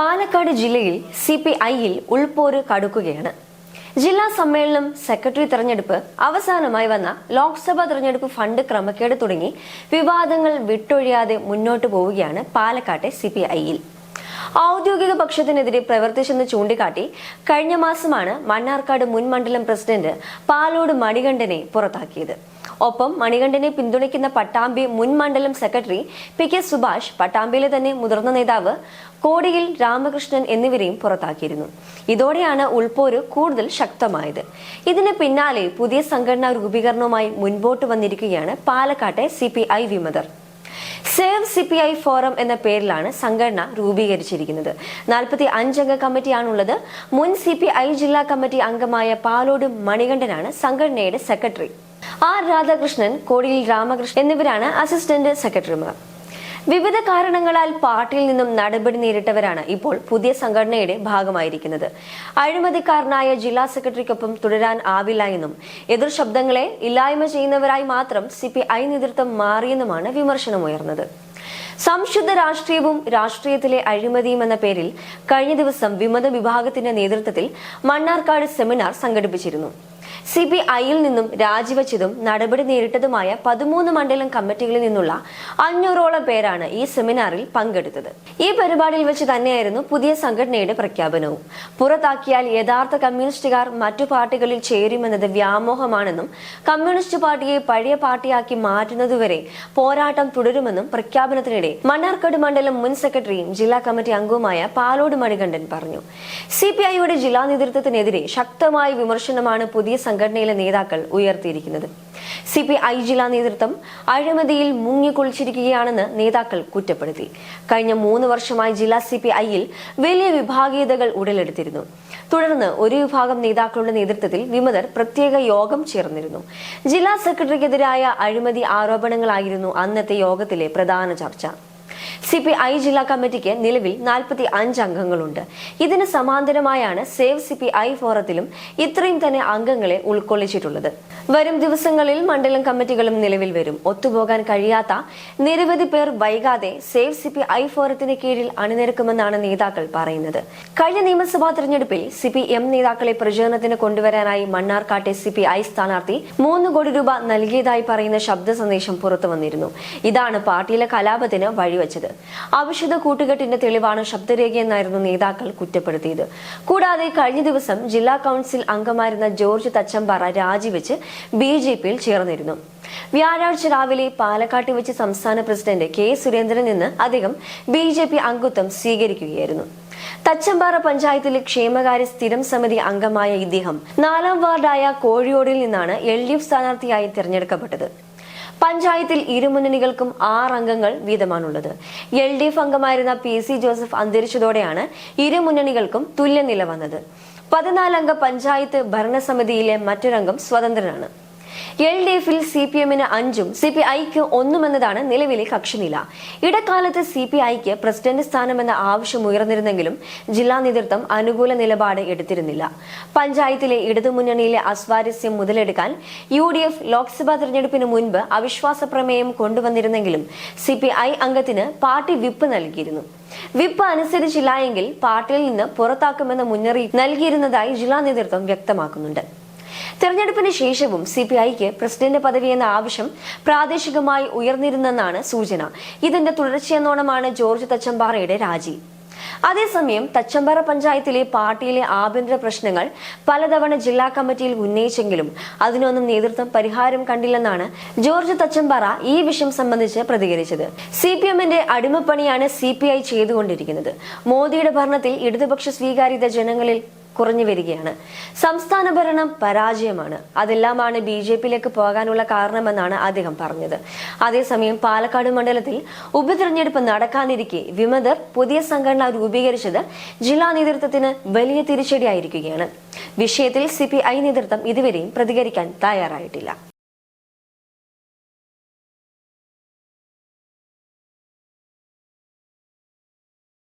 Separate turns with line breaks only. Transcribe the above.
പാലക്കാട് ജില്ലയിൽ C P ഐയിൽ ഉൾപോര് കടുക്കുകയാണ്. ജില്ലാ സമ്മേളനം സെക്രട്ടറി തെരഞ്ഞെടുപ്പ് അവസാനമായി വന്ന ലോക്സഭാ തെരഞ്ഞെടുപ്പ് ഫണ്ട് ക്രമക്കേട് തുടങ്ങി വിവാദങ്ങൾ വിട്ടൊഴിയാതെ മുന്നോട്ടു പോവുകയാണ് പാലക്കാട്ടെ സി പി ഐയിൽ. ഔദ്യോഗിക പക്ഷത്തിനെതിരെ പ്രവർത്തിച്ചെന്ന് ചൂണ്ടിക്കാട്ടി കഴിഞ്ഞ മാസമാണ് മണ്ണാർക്കാട് മുൻമണ്ഡലം പ്രസിഡന്റ് പാലോട് മണികണ്ഠനെ പുറത്താക്കിയത്. ഒപ്പം മണികണ്ഠനെ പിന്തുണയ്ക്കുന്ന പട്ടാമ്പി മുൻ മണ്ഡലം സെക്രട്ടറി പി കെ സുഭാഷ് പട്ടാമ്പിയിലെ തന്നെ മുതിർന്ന നേതാവ് കോടിയിൽ രാമകൃഷ്ണൻ എന്നിവരെയും പുറത്താക്കിയിരുന്നു. ഇതോടെയാണ് ഉൾപോര് കൂടുതൽ ശക്തമായത്. ഇതിന് പിന്നാലെ പുതിയ സംഘടനാ രൂപീകരണവുമായി മുൻപോട്ട് വന്നിരിക്കുകയാണ് പാലക്കാട്ടെ സി പി ഐ വിമതർ save C P I forum എന്ന പേരിലാണ് സംഘടന രൂപീകരിച്ചിരിക്കുന്നത്. നാൽപ്പത്തി അഞ്ചംഗ കമ്മിറ്റിയാണുള്ളത്. മുൻ സി പി ഐ ജില്ലാ കമ്മിറ്റി അംഗമായ പാലോട് മണികണ്ഠനാണ് സംഘടനയുടെ സെക്രട്ടറി. ആർ രാധാകൃഷ്ണൻ കോടിയിൽ രാമകൃഷ്ണൻ എന്നിവരാണ് അസിസ്റ്റന്റ് സെക്രട്ടറിമാർ വിവിധ കാരണങ്ങളാൽ പാർട്ടിയിൽ നിന്നും നടപടി നേരിട്ടവരാണ് ഇപ്പോൾ പുതിയ സംഘടനയുടെ ഭാഗമായിരിക്കുന്നത്. അഴിമതിക്കാരനായ ജില്ലാ സെക്രട്ടറിക്കൊപ്പം തുടരാൻ ആവില്ല എന്നും എതിർ ശബ്ദങ്ങളെ ഇല്ലായ്മ ചെയ്യുന്നവരായി മാത്രം സി പി ഐ നേതൃത്വം മാറിയെന്നുമാണ് വിമർശനമുയർന്നത്. സംശുദ്ധ രാഷ്ട്രീയവും രാഷ്ട്രീയത്തിലെ അഴിമതിയും എന്ന പേരിൽ കഴിഞ്ഞ ദിവസം വിമത വിഭാഗത്തിന്റെ നേതൃത്വത്തിൽ മണ്ണാർക്കാട് സെമിനാർ സംഘടിപ്പിച്ചിരുന്നു. സി പി ഐയിൽ നിന്നും രാജിവെച്ചതും നടപടി നേരിട്ടതുമായ പതിമൂന്ന് മണ്ഡലം കമ്മിറ്റികളിൽ നിന്നുള്ള അഞ്ഞൂറോളം പേരാണ് ഈ സെമിനാറിൽ പങ്കെടുത്തത്. ഈ പരിപാടിയിൽ വെച്ച് തന്നെയായിരുന്നു പുതിയ സംഘടനയുടെ പ്രഖ്യാപനവും. പുറത്താക്കിയാൽ യഥാർത്ഥ കമ്മ്യൂണിസ്റ്റുകാർ മറ്റു പാർട്ടികളിൽ ചേരുമെന്നത് വ്യാമോഹമാണെന്നും കമ്മ്യൂണിസ്റ്റ് പാർട്ടിയെ പഴയ പാർട്ടിയാക്കി മാറ്റുന്നതുവരെ പോരാട്ടം തുടരുമെന്നും പ്രഖ്യാപനത്തിനിടെ മണ്ണാർക്കാട് മണ്ഡലം മുൻ സെക്രട്ടറിയും ജില്ലാ കമ്മിറ്റി അംഗവുമായ പാലോട് മണികണ്ഠൻ പറഞ്ഞു. സി പി ഐയുടെ ജില്ലാ നേതൃത്വത്തിനെതിരെ ശക്തമായ വിമർശനമാണ് പുതിയ സംഘടനയിലെ നേതാക്കൾ ഉയർത്തിയിരിക്കുന്നത്. സി പി ഐ ജില്ലാ നേതൃത്വം അഴിമതിയിൽ മുങ്ങിക്കുളിച്ചിരിക്കുകയാണെന്ന് നേതാക്കൾ കുറ്റപ്പെടുത്തി. കഴിഞ്ഞ മൂന്ന് വർഷമായി ജില്ലാ സി പി ഐയിൽ വലിയ വിഭാഗീയതകൾ ഉടലെടുത്തിരുന്നു. തുടർന്ന് ഒരു വിഭാഗം നേതാക്കളുടെ നേതൃത്വത്തിൽ വിമതർ പ്രത്യേക യോഗം ചേർന്നിരുന്നു. ജില്ലാ സെക്രട്ടറിക്കെതിരായ അഴിമതി ആരോപണങ്ങളായിരുന്നു അന്നത്തെ യോഗത്തിലെ പ്രധാന ചർച്ച. സി പി ഐ ജില്ലാ കമ്മിറ്റിക്ക് നിലവിൽ നാൽപ്പത്തി അഞ്ച് അംഗങ്ങളുണ്ട്. ഇതിന് സമാന്തരമായാണ് സേവ് സി പി ഐ ഫോറത്തിലും ഇത്രയും തന്നെ അംഗങ്ങളെ ഉൾക്കൊള്ളിച്ചിട്ടുള്ളത്. വരും ദിവസങ്ങളിൽ മണ്ഡലം കമ്മിറ്റികളും നിലവിൽ വരും. ഒത്തുപോകാൻ കഴിയാത്ത നിരവധി പേർ വൈകാതെ സേവ് സി പി ഐ ഫോറത്തിന് കീഴിൽ അണിനിരക്കുമെന്നാണ് നേതാക്കൾ പറയുന്നത്. കഴിഞ്ഞ നിയമസഭാ തെരഞ്ഞെടുപ്പിൽ സി പി എം നേതാക്കളെ പ്രചരണത്തിന് കൊണ്ടുവരാനായി മണ്ണാർക്കാട്ടെ സി പി ഐ സ്ഥാനാർത്ഥി മൂന്ന് കോടി രൂപ നൽകിയതായി പറയുന്ന ശബ്ദ സന്ദേശം പുറത്തു വന്നിരുന്നു ഇതാണ് പാർട്ടിയിലെ കലാപത്തിന് വഴിവെച്ചത്. അവിശുദ്ധ കൂട്ടുകെട്ടിന്റെ തെളിവാണ് ശബ്ദരേഖയെന്നായിരുന്നു നേതാക്കൾ കുറ്റപ്പെടുത്തിയത്. കൂടാതെ കഴിഞ്ഞ ദിവസം ജില്ലാ കൗൺസിൽ അംഗമായിരുന്ന ജോർജ് തച്ചമ്പാറ രാജിവെച്ച് ബി ജെ പിയിൽ ചേർന്നിരുന്നു. വ്യാഴാഴ്ച രാവിലെ പാലക്കാട്ട് വെച്ച് സംസ്ഥാന പ്രസിഡന്റ് കെ സുരേന്ദ്രനിൽ നിന്ന് അദ്ദേഹം ബി ജെ പി അംഗത്വം സ്വീകരിക്കുകയായിരുന്നു. തച്ചമ്പാറ പഞ്ചായത്തിലെ ക്ഷേമകാര്യ സ്ഥിരം സമിതി അംഗമായ ഇദ്ദേഹം നാലാം വാർഡായ കോഴിയോടിൽ നിന്നാണ് എൽ ഡി എഫ് സ്ഥാനാർത്ഥിയായി തിരഞ്ഞെടുക്കപ്പെട്ടത്. പഞ്ചായത്തിൽ ഇരുമുന്നണികൾക്കും ആറ് അംഗങ്ങൾ വീതമാണുള്ളത്. എൽ ഡി എഫ് അംഗമായിരുന്ന പി സി ജോസഫ് അന്തരിച്ചതോടെയാണ് ഇരുമുന്നണികൾക്കും തുല്യനില വന്നത്. പതിനാലംഗ പഞ്ചായത്ത് ഭരണസമിതിയിലെ മറ്റൊരംഗം സ്വതന്ത്രനാണ്. എൽ ഡി എഫിൽ സി പി എമ്മിന് അഞ്ചും സി പി ഐക്ക് ഒന്നുമെന്നതാണ് നിലവിലെ കക്ഷിനില. ഇടക്കാലത്ത് സി പി ഐക്ക് പ്രസിഡന്റ് സ്ഥാനമെന്ന ആവശ്യം ഉയർന്നിരുന്നെങ്കിലും ജില്ലാ നേതൃത്വം അനുകൂല നിലപാട് എടുത്തിരുന്നില്ല. പഞ്ചായത്തിലെ ഇടതുമുന്നണിയിലെ അസ്വാരസ്യം മുതലെടുക്കാൻ യു ഡി എഫ് ലോക്സഭാ തെരഞ്ഞെടുപ്പിന് മുൻപ് അവിശ്വാസ പ്രമേയം കൊണ്ടുവന്നിരുന്നെങ്കിലും സി പി ഐ അംഗത്തിന് പാർട്ടി വിപ്പ് നൽകിയിരുന്നു. വിപ്പ് അനുസരിച്ചില്ല എങ്കിൽ പാർട്ടിയിൽ നിന്ന് പുറത്താക്കുമെന്ന മുന്നറിയിപ്പ് നൽകിയിരുന്നതായി ജില്ലാ നേതൃത്വം വ്യക്തമാക്കുന്നുണ്ട്. തെരഞ്ഞെടുപ്പിന് ശേഷവും സി പി ഐക്ക് പ്രസിഡന്റ് പദവി എന്ന ആവശ്യം പ്രാദേശികമായി ഉയർന്നിരുന്നെന്നാണ് സൂചന. ഇതിന്റെ തുടർച്ചയെന്നോണമാണ് ജോർജ് തച്ചമ്പാറയുടെ രാജി. അതേസമയം തച്ചമ്പാറ പഞ്ചായത്തിലെ പാർട്ടിയിലെ ആഭ്യന്തര പ്രശ്നങ്ങൾ പലതവണ ജില്ലാ കമ്മിറ്റിയിൽ ഉന്നയിച്ചെങ്കിലും അതിനൊന്നും നേതൃത്വം പരിഹാരം കണ്ടില്ലെന്നാണ് ജോർജ് തച്ചമ്പാറ ഈ വിഷയം സംബന്ധിച്ച് പ്രതികരിച്ചത്. സി പി എമ്മിന്റെ അടിമപ്പണിയാണ് സി പി ഐ ചെയ്തുകൊണ്ടിരിക്കുന്നത്. മോദിയുടെ ഭരണത്തിൽ ഇടതുപക്ഷ സ്വീകാര്യത ജനങ്ങളിൽ കുറഞ്ഞു വരികയാണ്. സംസ്ഥാന ഭരണം പരാജയമാണ്. അതെല്ലാമാണ് ബി ജെ പിയിലേക്ക് പോകാനുള്ള കാരണമെന്നാണ് അദ്ദേഹം പറഞ്ഞത്. അതേസമയം പാലക്കാട് മണ്ഡലത്തിൽ ഉപതെരഞ്ഞെടുപ്പ് നടക്കാനിരിക്കെ വിമതർ പുതിയ സംഘടന രൂപീകരിച്ചത് ജില്ലാ നേതൃത്വത്തിന് വലിയ തിരിച്ചടിയായിരിക്കുകയാണ്. വിഷയത്തിൽ സി നേതൃത്വം ഇതുവരെയും പ്രതികരിക്കാൻ തയ്യാറായിട്ടില്ല.